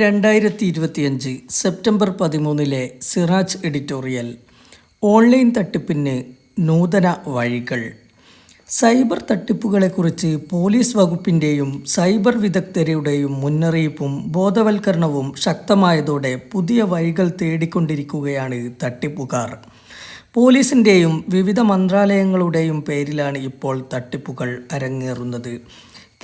രണ്ടായിരത്തി ഇരുപത്തിയഞ്ച് സെപ്റ്റംബർ പതിമൂന്നിലെ സിറാജ് എഡിറ്റോറിയൽ. ഓൺലൈൻ തട്ടിപ്പിന് നൂതന വഴികൾ. സൈബർ തട്ടിപ്പുകളെക്കുറിച്ച് പോലീസ് വകുപ്പിന്റെയും സൈബർ വിദഗ്ധരുടെയും മുന്നറിയിപ്പും ബോധവൽക്കരണവും ശക്തമായതോടെ പുതിയ വഴികൾ തേടിക്കൊണ്ടിരിക്കുകയാണ് തട്ടിപ്പുകാർ. പോലീസിന്റെയും വിവിധ മന്ത്രാലയങ്ങളുടെയും പേരിലാണ് ഇപ്പോൾ തട്ടിപ്പുകൾ അരങ്ങേറുന്നത്.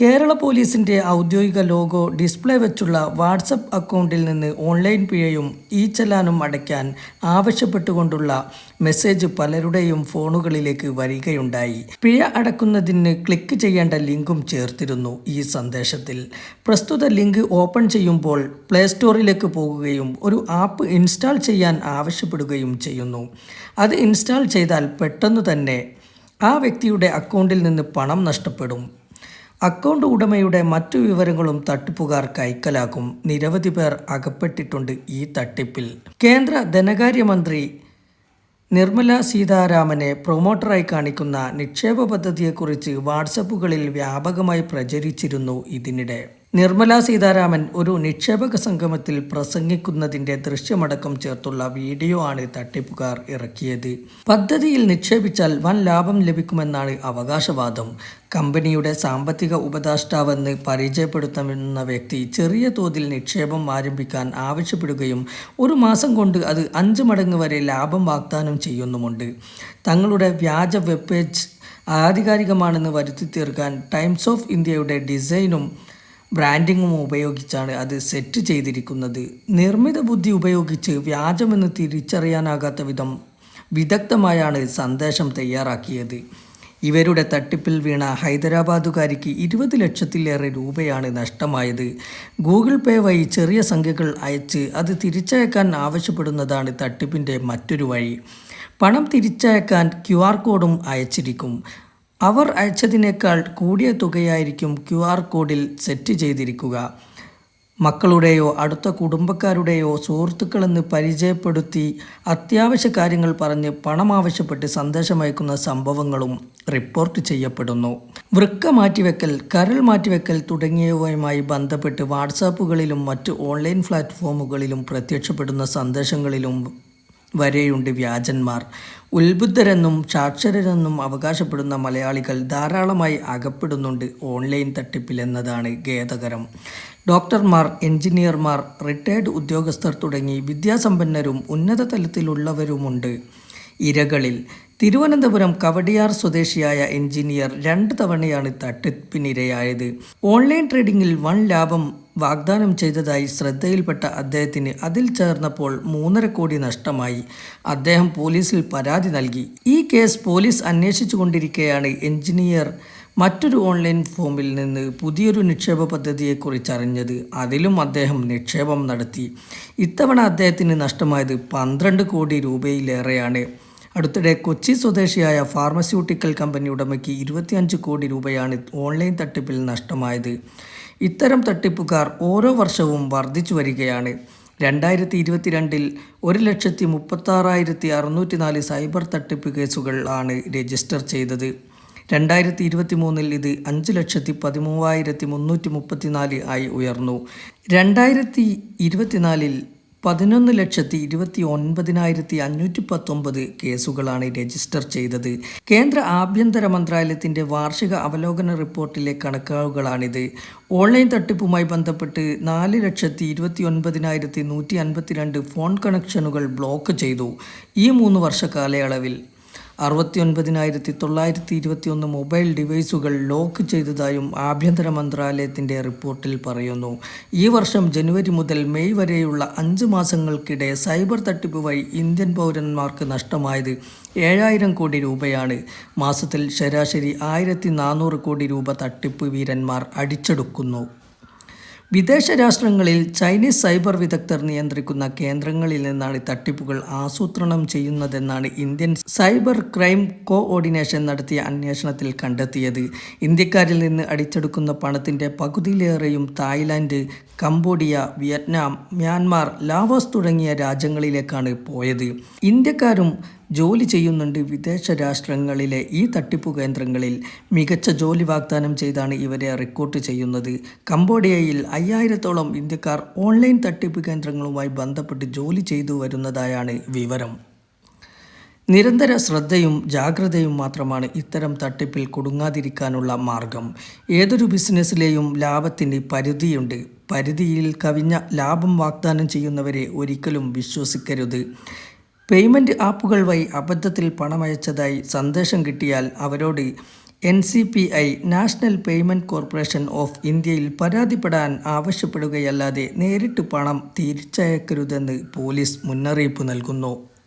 കേരള പോലീസിന്റെ ഔദ്യോഗിക ലോഗോ ഡിസ്പ്ലേ വെച്ചുള്ള വാട്സപ്പ് അക്കൗണ്ടിൽ നിന്ന് ഓൺലൈൻ പിഴയും ഈ ചലാനും അടയ്ക്കാൻ ആവശ്യപ്പെട്ടുകൊണ്ടുള്ള മെസ്സേജ് പലരുടെയും ഫോണുകളിലേക്ക് വരികയുണ്ടായി. പിഴ അടക്കുന്നതിന് ക്ലിക്ക് ചെയ്യേണ്ട ലിങ്കും ചേർത്തിരുന്നു ഈ സന്ദേശത്തിൽ. പ്രസ്തുത ലിങ്ക് ഓപ്പൺ ചെയ്യുമ്പോൾ പ്ലേ സ്റ്റോറിലേക്ക് പോകുകയും ഒരു ആപ്പ് ഇൻസ്റ്റാൾ ചെയ്യാൻ ആവശ്യപ്പെടുകയും ചെയ്യുന്നു. അത് ഇൻസ്റ്റാൾ ചെയ്താൽ പെട്ടെന്ന് തന്നെ ആ വ്യക്തിയുടെ അക്കൗണ്ടിൽ നിന്ന് പണം നഷ്ടപ്പെടും. അക്കൗണ്ട് ഉടമയുടെ മറ്റു വിവരങ്ങളും തട്ടിപ്പുകാർ കൈക്കലാക്കും. നിരവധി പേർ അകപ്പെട്ടിട്ടുണ്ട് ഈ തട്ടിപ്പിൽ. കേന്ദ്ര ധനകാര്യമന്ത്രി നിർമ്മല സീതാരാമനെ പ്രൊമോട്ടറായി കാണിക്കുന്ന നിക്ഷേപ പദ്ധതിയെക്കുറിച്ച് വാട്സപ്പുകളിൽ വ്യാപകമായി പ്രചരിച്ചിരുന്നു ഇതിനിടെ. നിർമ്മല സീതാരാമൻ ഒരു നിക്ഷേപക സംഗമത്തിൽ പ്രസംഗിക്കുന്നതിന്റെ ദൃശ്യമടക്കം ചേർത്തുള്ള വീഡിയോ ആണ് തട്ടിപ്പുകാർ ഇറക്കിയത്. പദ്ധതിയിൽ നിക്ഷേപിച്ചാൽ വൻ ലാഭം ലഭിക്കുമെന്നാണ് അവകാശവാദം. കമ്പനിയുടെ സാമ്പത്തിക ഉപദേഷ്ടാവെന്ന് പരിചയപ്പെടുത്തുന്ന വ്യക്തി ചെറിയ തോതിൽ നിക്ഷേപം ആരംഭിക്കാൻ ആവശ്യപ്പെടുകയും ഒരു മാസം കൊണ്ട് അത് അഞ്ച് മടങ്ങ് വരെ ലാഭം വാഗ്ദാനം ചെയ്യുന്നുമുണ്ട്. തങ്ങളുടെ വ്യാജ വെബ് പേജ് ആധികാരികമാണെന്ന് വരുത്തി തീർക്കാൻ ടൈംസ് ഓഫ് ഇന്ത്യയുടെ ഡിസൈനും ബ്രാൻഡിങ്ങും ഉപയോഗിച്ചാണ് അത് സെറ്റ് ചെയ്തിരിക്കുന്നത്. നിർമ്മിത ബുദ്ധി ഉപയോഗിച്ച് വ്യാജമെന്ന് തിരിച്ചറിയാനാകാത്ത വിധം വിദഗ്ധമായാണ് സന്ദേശം തയ്യാറാക്കിയത്. ഇവരുടെ തട്ടിപ്പിൽ വീണ ഹൈദരാബാദുകാരിക്ക് ഇരുപത് ലക്ഷത്തിലേറെ രൂപയാണ് നഷ്ടമായത്. ഗൂഗിൾ പേ വഴി ചെറിയ സംഖ്യകൾ അയച്ച് അത് തിരിച്ചയക്കാൻ ആവശ്യപ്പെടുന്നതാണ് തട്ടിപ്പിന്റെ മറ്റൊരു വഴി. പണം തിരിച്ചയക്കാൻ ക്യു കോഡും അയച്ചിരിക്കും. അവർ അയച്ചതിനേക്കാൾ കൂടിയ തുകയായിരിക്കും ക്യു ആർ കോഡിൽ സെറ്റ് ചെയ്തിരിക്കുക. മക്കളുടെയോ അടുത്ത കുടുംബക്കാരുടെയോ സുഹൃത്തുക്കളെന്ന് പരിചയപ്പെടുത്തി അത്യാവശ്യ കാര്യങ്ങൾ പറഞ്ഞ് പണം ആവശ്യപ്പെട്ട് സന്ദേശമയക്കുന്ന സംഭവങ്ങളും റിപ്പോർട്ട് ചെയ്യപ്പെടുന്നു. വൃക്ക മാറ്റിവെക്കൽ കരൾ മാറ്റിവെക്കൽ തുടങ്ങിയവയുമായി ബന്ധപ്പെട്ട് വാട്സാപ്പുകളിലും മറ്റ് ഓൺലൈൻ പ്ലാറ്റ്ഫോമുകളിലും പ്രത്യക്ഷപ്പെടുന്ന സന്ദേശങ്ങളിലും വരെയുണ്ട് വ്യാജന്മാർ. ഉത്ബുദ്ധരെന്നും സാക്ഷരരെന്നും അവകാശപ്പെടുന്ന മലയാളികൾ ധാരാളമായി അകപ്പെടുന്നുണ്ട് ഓൺലൈൻ തട്ടിപ്പിൽ എന്നതാണ് ഖേദകരം. ഡോക്ടർമാർ എഞ്ചിനീയർമാർ റിട്ടയർഡ് ഉദ്യോഗസ്ഥർ തുടങ്ങി വിദ്യാസമ്പന്നരും ഉന്നത തലത്തിലുള്ളവരുമുണ്ട് ഇരകളിൽ തിരുവനന്തപുരം കവടിയാർ സ്വദേശിയായ എഞ്ചിനീയർ രണ്ട് തവണയാണ് തട്ടിപ്പിനിരയായത്. ഓൺലൈൻ ട്രേഡിംഗിൽ വൺ ലാഭം വാഗ്ദാനം ചെയ്തതായി ശ്രദ്ധയിൽപ്പെട്ട അദ്ദേഹത്തിന് അതിൽ ചേർന്നപ്പോൾ മൂന്നര കോടി നഷ്ടമായി. അദ്ദേഹം പോലീസിൽ പരാതി നൽകി. ഈ കേസ് പോലീസ് അന്വേഷിച്ചു കൊണ്ടിരിക്കെയാണ് എഞ്ചിനീയർ മറ്റൊരു ഓൺലൈൻ ഫോമിൽ നിന്ന് പുതിയൊരു നിക്ഷേപ പദ്ധതിയെക്കുറിച്ച് അറിഞ്ഞത്. അതിലും അദ്ദേഹം നിക്ഷേപം നടത്തി. ഇത്തവണ അദ്ദേഹത്തിന് നഷ്ടമായത് പന്ത്രണ്ട് കോടി രൂപയിലേറെയാണ്. അടുത്തിടെ കൊച്ചി സ്വദേശിയായ ഫാർമസ്യൂട്ടിക്കൽ കമ്പനി ഉടമയ്ക്ക് ഇരുപത്തിയഞ്ച് കോടി രൂപയാണ് ഓൺലൈൻ തട്ടിപ്പിൽ നഷ്ടമായത്. ഇത്തരം തട്ടിപ്പുകാർ ഓരോ വർഷവും വർദ്ധിച്ചു വരികയാണ്. രണ്ടായിരത്തി ഇരുപത്തിരണ്ടിൽ ഒരു ലക്ഷത്തി മുപ്പത്താറായിരത്തി അറുന്നൂറ്റി നാല് സൈബർ തട്ടിപ്പ് കേസുകൾ ആണ് രജിസ്റ്റർ ചെയ്തത്. രണ്ടായിരത്തി ഇരുപത്തി മൂന്നിൽ ഇത് അഞ്ച് ലക്ഷത്തി പതിമൂവായിരത്തി മുന്നൂറ്റി മുപ്പത്തിനാല് ആയി ഉയർന്നു. രണ്ടായിരത്തി ഇരുപത്തിനാലിൽ പതിനൊന്ന് ലക്ഷത്തി ഇരുപത്തി ഒൻപതിനായിരത്തി അഞ്ഞൂറ്റി പത്തൊമ്പത് കേസുകളാണ് രജിസ്റ്റർ ചെയ്തത്. കേന്ദ്ര ആഭ്യന്തര മന്ത്രാലയത്തിന്റെ വാർഷിക അവലോകന റിപ്പോർട്ടിലെ കണക്കുകളാണിത് ഓൺലൈൻ തട്ടിപ്പുമായി ബന്ധപ്പെട്ട് നാല് ലക്ഷത്തി ഇരുപത്തി ഒൻപതിനായിരത്തി നൂറ്റി അൻപത്തിരണ്ട് ഫോൺ കണക്ഷനുകൾ ബ്ലോക്ക് ചെയ്തു. ഈ മൂന്ന് വർഷ കാലയളവിൽ അറുപത്തി ഒൻപതിനായിരത്തി തൊള്ളായിരത്തി ഇരുപത്തി ഒന്ന് മൊബൈൽ ഡിവൈസുകൾ ലോക്ക് ചെയ്തതായും ആഭ്യന്തര മന്ത്രാലയത്തിന്റെ റിപ്പോർട്ടിൽ പറയുന്നു. ഈ വർഷം ജനുവരി മുതൽ മെയ് വരെയുള്ള അഞ്ച് മാസങ്ങൾക്കിടെ സൈബർ തട്ടിപ്പ് വഴി ഇന്ത്യൻ പൗരന്മാർക്ക് നഷ്ടമായത് ഏഴായിരം കോടി രൂപയാണ്. മാസത്തിൽ ശരാശരി ആയിരത്തി കോടി രൂപ തട്ടിപ്പ് വീരന്മാർ അടിച്ചെടുക്കുന്നു. വിദേശ രാഷ്ട്രങ്ങളിൽ ചൈനീസ് സൈബർ വിദഗ്ധർ നിയന്ത്രിക്കുന്ന കേന്ദ്രങ്ങളിൽ നിന്നാണ് തട്ടിപ്പുകൾ ആസൂത്രണം ചെയ്യുന്നതെന്നാണ് ഇന്ത്യൻ സൈബർ ക്രൈം കോഓർഡിനേഷൻ നടത്തിയ അന്വേഷണത്തിൽ കണ്ടെത്തിയത്. ഇന്ത്യക്കാരിൽ നിന്ന് അടിച്ചെടുക്കുന്ന പണത്തിന്റെ പകുതിയിലേറെയും Thailand Cambodia Vietnam Myanmar Laos തുടങ്ങിയ രാജ്യങ്ങളിലേക്കാണ് പോയത്. ഇന്ത്യക്കാരും ജോലി ചെയ്യുന്നുണ്ട് വിദേശ രാഷ്ട്രങ്ങളിലെ ഈ തട്ടിപ്പു കേന്ദ്രങ്ങളിൽ മികച്ച ജോലി വാഗ്ദാനം ചെയ്താണ് ഇവരെ റിക്രൂട്ട് ചെയ്യുന്നത്. കംബോഡിയയിൽ അയ്യായിരത്തോളം ഇന്ത്യക്കാർ ഓൺലൈൻ തട്ടിപ്പ് കേന്ദ്രങ്ങളുമായി ബന്ധപ്പെട്ട് ജോലി ചെയ്തു വരുന്നതായാണ് വിവരം. നിരന്തര ശ്രദ്ധയും ജാഗ്രതയും മാത്രമാണ് ഇത്തരം തട്ടിപ്പിൽ കുടുങ്ങാതിരിക്കാനുള്ള മാർഗം. ഏതൊരു ബിസിനസ്സിലെയും ലാഭത്തിന് പരിധിയുണ്ട്. പരിധിയിൽ കവിഞ്ഞ ലാഭം വാഗ്ദാനം ചെയ്യുന്നവരെ ഒരിക്കലും വിശ്വസിക്കരുത്. പേയ്മെന്റ് ആപ്പുകൾ വഴി അബദ്ധത്തിൽ പണമയച്ചതായി സന്ദേശം കിട്ടിയാൽ അവരോട് N C P I National Payment Corporation of ഇന്ത്യയിൽ പരാതിപ്പെടാൻ ആവശ്യപ്പെടുകയല്ലാതെ നേരിട്ട് പണം തിരിച്ചയക്കരുതെന്ന് പോലീസ് മുന്നറിയിപ്പ് നൽകുന്നു.